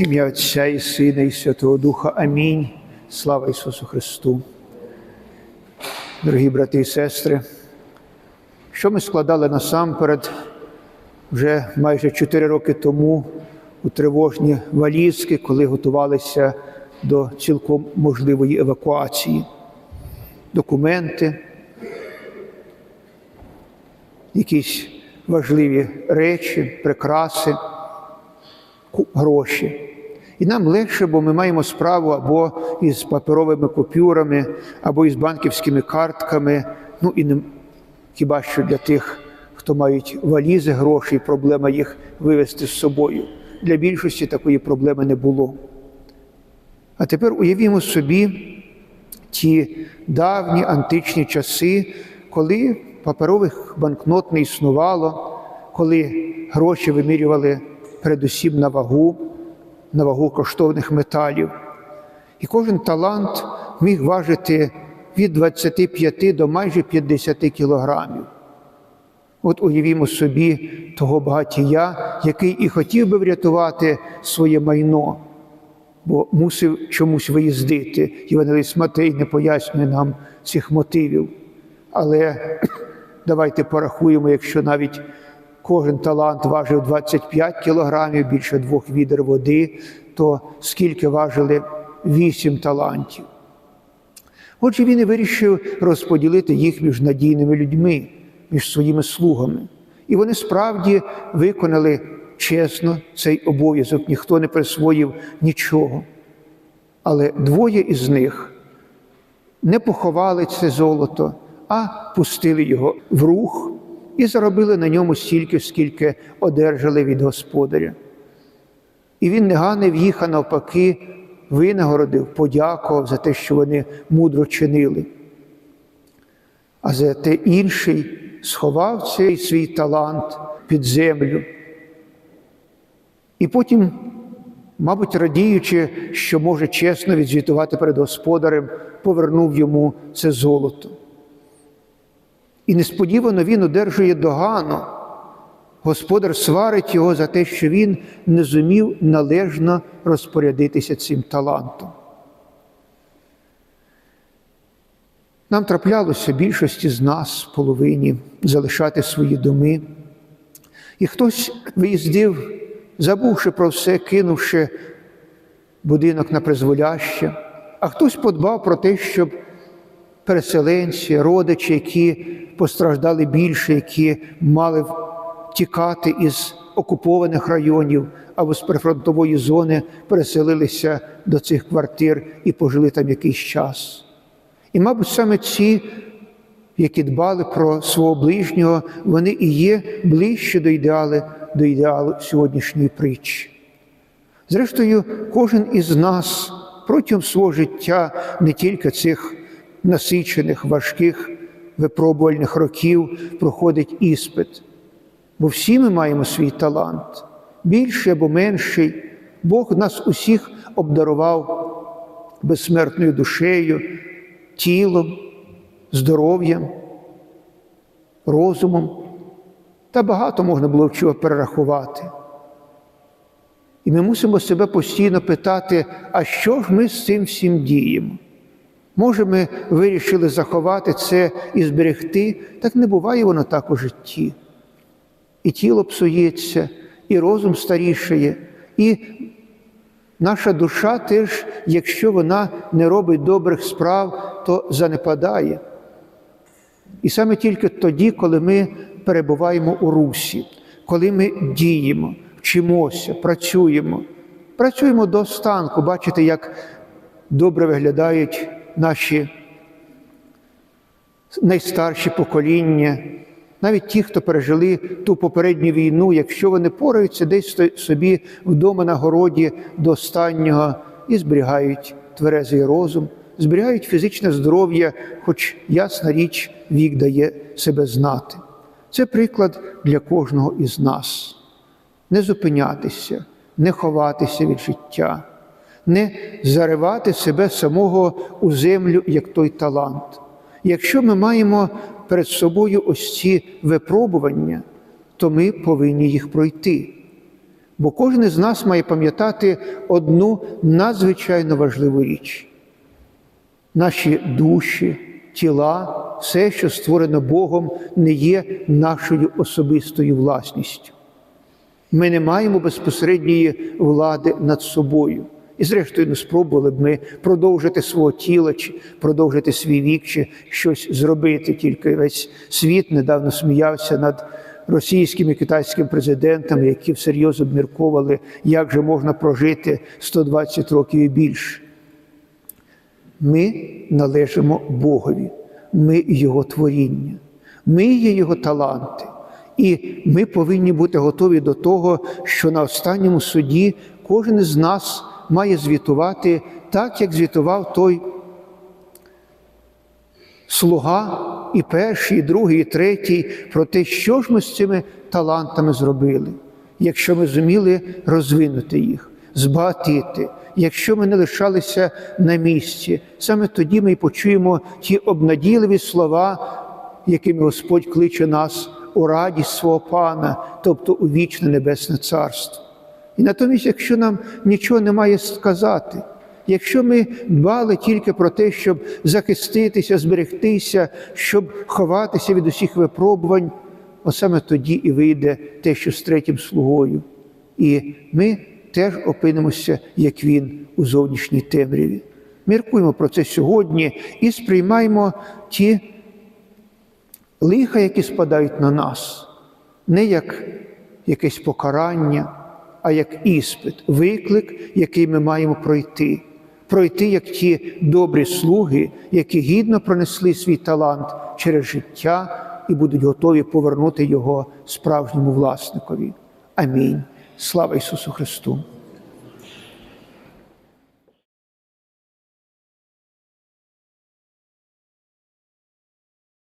Ім'я Отця і Сина, і Святого Духа. Амінь. Слава Ісусу Христу. Дорогі брати і сестри, що ми складали насамперед вже майже 4 роки тому у тривожні валізки, коли готувалися до цілком можливої евакуації. Документи, якісь важливі речі, прикраси, гроші. І нам легше, бо ми маємо справу або із паперовими купюрами, або із банківськими картками. Ну і не хіба що для тих, хто мають валізи грошей, проблема їх вивезти з собою. Для більшості такої проблеми не було. А тепер уявімо собі ті давні античні часи, коли паперових банкнот не існувало, коли гроші вимірювали передусім на вагу, на вагу коштовних металів. І кожен талант міг важити від 25 до майже 50 кілограмів. От уявімо собі того багатія, який і хотів би врятувати своє майно, бо мусив чомусь виїздити. Євангеліст Матей не пояснює нам цих мотивів. Але давайте порахуємо, якщо навіть кожен талант важив 25 кілограмів, більше двох відер води, то скільки важили 8 талантів. Отже, він і вирішив розподілити їх між надійними людьми, між своїми слугами. І вони справді виконали чесно цей обов'язок, ніхто не присвоїв нічого. Але двоє із них не поховали це золото, а пустили його в рух і заробили на ньому стільки, скільки одержали від господаря. І він не ганив їх, а навпаки, винагородив, подякував за те, що вони мудро чинили. А за те інший сховав цей свій талант під землю. І потім, мабуть, радіючи, що може чесно відзвітувати перед господарем, повернув йому це золото. І несподівано він одержує догану. Господар сварить його за те, що він не зумів належно розпорядитися цим талантом. Нам траплялося більшості з нас, половині, залишати свої доми. І хтось виїздив, забувши про все, кинувши будинок на призволяще, а хтось подбав про те, щоб переселенці, родичі, які постраждали більше, які мали тікати із окупованих районів або з прифронтової зони, переселилися до цих квартир і пожили там якийсь час. І, мабуть, саме ці, які дбали про свого ближнього, вони і є ближче до ідеалу, до ідеалу сьогоднішньої притчі. Зрештою, кожен із нас протягом свого життя не тільки цих насичених, важких випробувальних років проходить іспит. Бо всі ми маємо свій талант, більший або менший. Бог нас усіх обдарував безсмертною душею, тілом, здоров'ям, розумом. Та багато можна було б чого перерахувати. І ми мусимо себе постійно питати, а що ж ми з цим всім діємо? Може, ми вирішили заховати це і зберегти, так не буває воно так у житті. І тіло псується, і розум старішає, і наша душа теж, якщо вона не робить добрих справ, то занепадає. І саме тільки тоді, коли ми перебуваємо у русі, коли ми діємо, вчимося, працюємо, працюємо до останку, бачите, як добре виглядають наші найстарші покоління, навіть ті, хто пережили ту попередню війну, якщо вони пораються десь собі вдома на городі до останнього і зберігають тверезий розум, зберігають фізичне здоров'я, хоч ясна річ, вік дає себе знати. Це приклад для кожного із нас. Не зупинятися, не ховатися від життя, не заривати себе самого у землю, як той талант. Якщо ми маємо перед собою ось ці випробування, то ми повинні їх пройти. Бо кожен з нас має пам'ятати одну надзвичайно важливу річ. Наші душі, тіла, все, що створено Богом, не є нашою особистою власністю. Ми не маємо безпосередньої влади над собою. І, зрештою, не спробували б ми продовжити свого тіла, чи продовжити свій вік, чи щось зробити. Тільки весь світ недавно сміявся над російським і китайським президентами, які всерйоз обмірковували, як же можна прожити 120 років і більше. Ми належимо Богові, ми Його творіння, ми є Його таланти. І ми повинні бути готові до того, що на останньому суді кожен з нас має звітувати так, як звітував той слуга, і перший, і другий, і третій, про те, що ж ми з цими талантами зробили, якщо ми зуміли розвинути їх, збагатити, якщо ми не лишалися на місці, саме тоді ми й почуємо ті обнадійливі слова, якими Господь кличе нас у радість свого Пана, тобто у вічне небесне царство. І натомість, якщо нам нічого немає сказати, якщо ми дбали тільки про те, щоб захиститися, зберегтися, щоб ховатися від усіх випробувань, от саме тоді і вийде те, що з третім слугою. І ми теж опинимося, як він у зовнішній темряві. Міркуємо про це сьогодні і сприймаємо ті лиха, які спадають на нас, не як якесь покарання, а як іспит, виклик, який ми маємо пройти. Пройти як ті добрі слуги, які гідно пронесли свій талант через життя і будуть готові повернути його справжньому власникові. Амінь. Слава Ісусу Христу!